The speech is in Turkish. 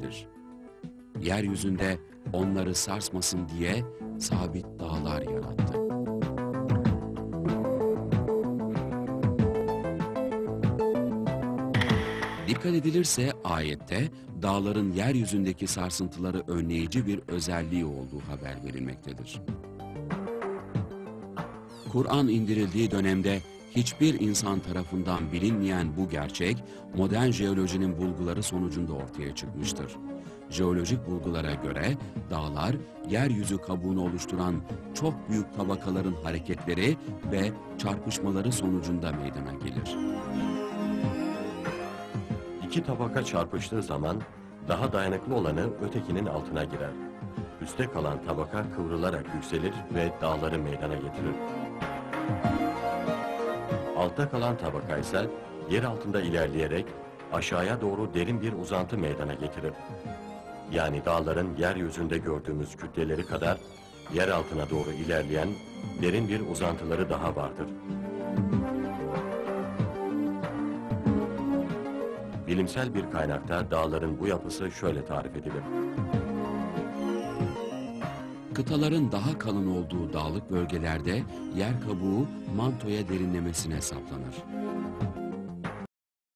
verilmektedir. Yeryüzünde onları sarsmasın diye sabit dağlar yarattı. Dikkat edilirse ayette dağların yeryüzündeki sarsıntıları önleyici bir özelliği olduğu haber verilmektedir. Kur'an indirildiği dönemde hiçbir insan tarafından bilinmeyen bu gerçek, modern jeolojinin bulguları sonucunda ortaya çıkmıştır. Jeolojik bulgulara göre dağlar, yeryüzü kabuğunu oluşturan çok büyük tabakaların hareketleri ve çarpışmaları sonucunda meydana gelir. İki tabaka çarpıştığı zaman daha dayanıklı olanı ötekinin altına girer. Üste kalan tabaka kıvrılarak yükselir ve dağları meydana getirir. Altta kalan tabaka ise yer altında ilerleyerek aşağıya doğru derin bir uzantı meydana getirir. Yani dağların yeryüzünde gördüğümüz kütleleri kadar yer altına doğru ilerleyen derin bir uzantıları daha vardır. Bilimsel bir kaynakta dağların bu yapısı şöyle tarif edilir. Kıtaların daha kalın olduğu dağlık bölgelerde yer kabuğu mantoya derinlemesine saplanır.